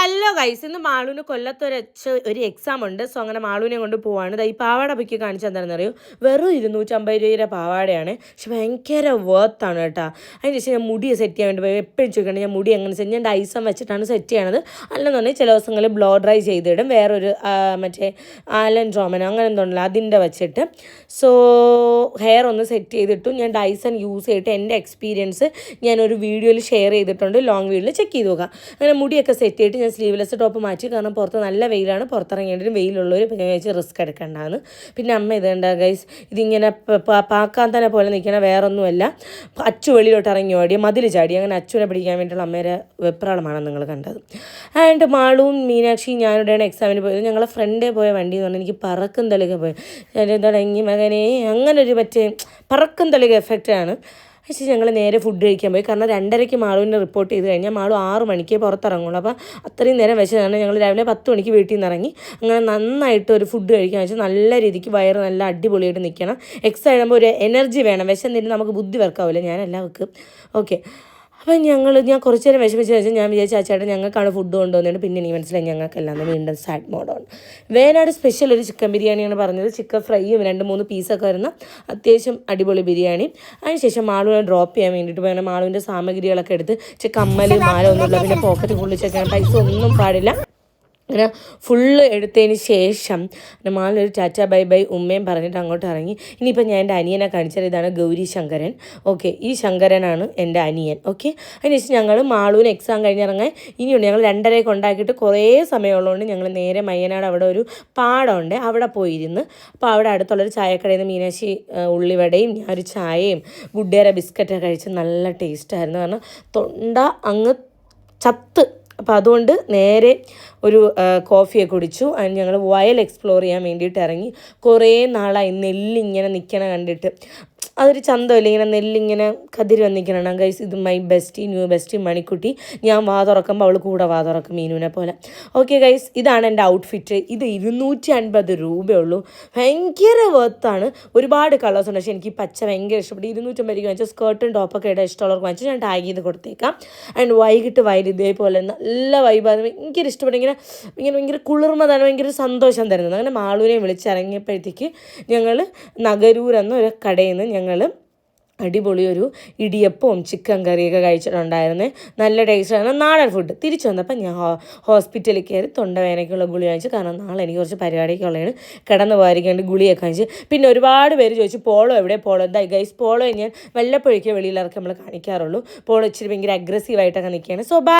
Hello guys ഇന്ന് മാളുവിന് കൊല്ലത്തൊരു ഒരു exam ഉണ്ട്. സോ അങ്ങനെ മാളൂനെ കൊണ്ട് പോവാണ്. ഈ പാവാട പൊക്കി കാണിച്ചാൽ എന്താണെന്ന് അറിയോ വെറും ഇരുന്നൂറ്റമ്പത് രൂപയുടെ പാവാടയാണ്. പക്ഷെ ഭയങ്കര വേർത്താണ് കേട്ടോ. അതിന് ശേഷം ഞാൻ മുടി സെറ്റ് ചെയ്യാൻ വേണ്ടി പോയി. എപ്പോഴും ചോദിക്കണം ഞാൻ മുടി എങ്ങനെ സെറ്റ് ഞാൻ ഡൈസം വെച്ചിട്ടാണ് സെറ്റ് ചെയ്യണത്. അല്ലെന്നുണ്ടെങ്കിൽ ചില ദിവസങ്ങളിൽ ബ്ലോ ഡ്രൈ ചെയ്തിടും. വേറൊരു മറ്റേ ആലൻ ഡ്രോമനോ അങ്ങനെ എന്തുണ്ടല്ലോ അതിന്റെ വെച്ചിട്ട്. സോ ഹെയർ ഒന്ന് സെറ്റ് ചെയ്തിട്ടും. ഞാൻ ഡൈസൺ യൂസ് ചെയ്തിട്ട് എന്റെ എക്സ്പീരിയൻസ് ഞാനൊരു വീഡിയോയിൽ ഷെയർ ചെയ്തിട്ടുണ്ട്. ലോങ് വീഡിയോയിൽ ചെക്ക് ചെയ്ത് നോക്കാം. അങ്ങനെ മുടിയൊക്കെ സെറ്റ് ചെയ്തിട്ട് സ്ലീവ്ലെസ് ടോപ്പ് മാറ്റി കാരണം പുറത്ത് നല്ല വെയിലാണ്. പുറത്തിറങ്ങേണ്ടത് വെയിലുള്ളവർ പിന്നെ വെച്ച് റിസ്ക് എടുക്കേണ്ടതാണ് പിന്നെ അമ്മ ഇതുണ്ട ഗൈസ് ഇതിങ്ങനെ പാക്കാൻ തന്നെ പോലെ നിൽക്കണ വേറൊന്നുമല്ല. അച്ചു വെളിയിലോട്ട് ഇറങ്ങി ഓടി മതിൽ ചാടി. അങ്ങനെ അച്ചുവിനെ പിടിക്കാൻ വേണ്ടിയുള്ള അമ്മേരെ വെപ്രാളമാണ് നിങ്ങൾ കണ്ടത്. ആൻഡ് മാളും മീനാക്ഷി ഞാനിവിടെയാണ് എക്സാമിന് പോയത്. ഞങ്ങളെ ഫ്രണ്ടേ പോയ വണ്ടി എന്ന് പറഞ്ഞാൽ എനിക്ക് പറക്കും തളിക പോയി. തുടങ്ങി മകനെ അങ്ങനെ ഒരു മറ്റേ പറക്കും തളിക എഫക്റ്റാണ് പക്ഷേ ഞങ്ങൾ നേരെ ഫുഡ് കഴിക്കാൻ പോയി. കാരണം രണ്ടരയ്ക്ക് മാളുവിനെ റിപ്പോർട്ട് ചെയ്ത് കഴിഞ്ഞാൽ മാളു ആറ് മണിക്ക് പുറത്തിറങ്ങുള്ളൂ. അപ്പോൾ അത്രയും നേരം വെച്ചതാണ്. ഞങ്ങൾ രാവിലെ പത്ത് മണിക്ക് വീട്ടിൽ നിന്ന് ഇറങ്ങി. അങ്ങനെ നന്നായിട്ട് ഒരു ഫുഡ് കഴിക്കാൻ വെച്ചാൽ നല്ല രീതിക്ക് വയറ് നല്ല അടിപൊളിയായിട്ട് നിൽക്കണം. എക്സ് ആകുമ്പോൾ ഒരു എനർജി വേണം. വിശന്നിട്ട് നമുക്ക് ബുദ്ധി വർക്കാവില്ല ഞാൻ വെക്കും ഓക്കെ അപ്പം ഞങ്ങൾ ഞാൻ കുറച്ച് നേരം വിഷമിച്ച് വെച്ചാൽ ഞാൻ വിചാരിച്ച ആ ചേട്ടൻ ഞങ്ങൾക്കാണ് ഫുഡ് കൊണ്ടുവന്നിട്ട് പിന്നെ എനിക്ക് മനസ്സിലായി ഞങ്ങൾക്കെല്ലാം വീണ്ടും സാഡ് മോഡാണ് വേനാട് സ്പെഷ്യൽ ഒരു ചിക്കൻ ബിരിയാണിയാണ് പറഞ്ഞത്. ചിക്കൻ ഫ്രൈയും രണ്ട് മൂന്ന് പീസൊക്കെ വരുന്ന അത്യാവശ്യം അടിപൊളി ബിരിയാണി. അതിനുശേഷം മാളുവിനെ ഡ്രോപ്പ് ചെയ്യാൻ വേണ്ടിയിട്ട് പോയാണ്. മാളുവിന്റെ സാമഗ്രികളൊക്കെ എടുത്ത് കമ്മൽ മാല ഒന്നുമില്ല പിന്നെ പോക്കറ്റ് ഫുള്ള് ചെക്കാൻ പൈസ ഒന്നും പാടില്ല. അങ്ങനെ ഫുള്ള് എടുത്തതിന് ശേഷം മാളൊരു ടാറ്റ ബൈ ബൈ ഉമ്മയും പറഞ്ഞിട്ട് അങ്ങോട്ട് ഇറങ്ങി. ഇനിയിപ്പോൾ ഞാൻ എന്റെ അനിയനെ കാണിച്ചത് ഇതാണ് ഗൗരി ശങ്കരൻ. ഓക്കെ ഈ ശങ്കരനാണ് എന്റെ അനിയൻ. ഓക്കെ അതിനുശേഷം ഞങ്ങൾ മാളൂന് എക്സാം കഴിഞ്ഞിറങ്ങാൻ ഇനിയുണ്ട്. ഞങ്ങൾ രണ്ടരയൊക്കെ ഉണ്ടാക്കിയിട്ട് കുറേ സമയമുള്ളതുകൊണ്ട് ഞങ്ങൾ നേരെ മയ്യനാട് അവിടെ ഒരു പാടമുണ്ട്. അവിടെ പോയിരുന്ന്. അപ്പോൾ അവിടെ അടുത്തുള്ളൊരു ചായക്കടയിൽ നിന്ന് മീനാശി ഉള്ളിവടയും ഞാൻ ഒരു ചായയും ഗുഡേര ബിസ്ക്കറ്റൊക്കെ കഴിച്ച് നല്ല ടേസ്റ്റായിരുന്നു കാരണം തൊണ്ട അങ്ങ് ചത്ത്. അപ്പോൾ അതുകൊണ്ട് നേരെ ഒരു കോഫിയെ കുടിച്ചു. അതിന് ഞങ്ങൾ വയൽ എക്സ്പ്ലോർ ചെയ്യാൻ വേണ്ടിയിട്ട് ഇറങ്ങി. കുറേ നാളായി നെല്ലിങ്ങനെ നിൽക്കണ കണ്ടിട്ട്. അതൊരു ചന്തമല്ലേ? ഇങ്ങനെ നെല്ലിങ്ങനെ കതിര് വന്നിരിക്കണം ഗൈസ് ഇത് my bestie new bestie Manikutty. ഞാൻ വാ തുറക്കുമ്പോൾ അവൾ കൂടെ വാ തുറക്കും മീനുവിനെ പോലെ. ഓക്കെ ഗൈസ് ഇതാണ് എന്റെ ഔട്ട്ഫിറ്റ് ഇത് ഇരുന്നൂറ്റി അൻപത് രൂപയുള്ളൂ. ഭയങ്കര വർത്താണ് ഒരുപാട് കളേഴ്സ് ഉണ്ട്. പക്ഷേ എനിക്ക് പച്ച ഭയങ്കര ഇഷ്ടപ്പെട്ടു. ഇരുന്നൂറ്റമ്പത് രൂപ വാങ്ങിച്ചാൽ സ്കേർട്ടും ടോപ്പൊക്കെ ഇടാൻ ഇഷ്ടമുള്ളവർക്ക് വാങ്ങിച്ചു ഞാൻ ടാഗ് ചെയ്ത് കൊടുത്തേക്കാം. ആൻഡ് വൈകിട്ട് വയൽ ഇതേപോലെ നല്ല വൈബാണ് ഭയങ്കര ഇഷ്ടപ്പെട്ടു. ഇങ്ങനെ ഇങ്ങനെ ഭയങ്കര കുളിർമ തന്നെ ഭയങ്കര സന്തോഷം തരുന്നത്. അങ്ങനെ മാളൂരെയും വിളിച്ചിറങ്ങിയപ്പോഴത്തേക്ക് ഞങ്ങൾ നഗരൂർ എന്നൊരു കടയിൽ നിന്ന് ഞങ്ങൾ അടിപൊളി ഒരു ഇടിയപ്പവും ചിക്കൻ കറിയൊക്കെ കഴിച്ചിട്ടുണ്ടായിരുന്നു. നല്ല ടേസ്റ്റാണ് നാടൻ ഫുഡ് തിരിച്ചു വന്നപ്പോൾ ഞാൻ ഹോസ്പിറ്റലിൽ കയറി തൊണ്ടവേനയ്ക്കുള്ള ഗുളി വാങ്ങിച്ചു കാരണം നാളെ എനിക്ക് കുറച്ച് പരിപാടിയൊക്കെ ഉള്ളതാണ്. കിടന്ന് പോയിരിക്കേണ്ട ഗുളിയൊക്കെ വാങ്ങിച്ച്. പിന്നെ ഒരുപാട് പേര് ചോദിച്ചു പോളോ എവിടെ? പോളോ എന്താ ഗൈസ് പോളോ ഞാൻ വല്ലപ്പോഴേക്കും വെളിയിലിറക്കി നമ്മൾ കാണിക്കാറുള്ളൂ. പോളോ ഇച്ചിരി ഭയങ്കര അഗ്രസീവായിട്ടൊക്കെ നിൽക്കുകയാണ്. സോ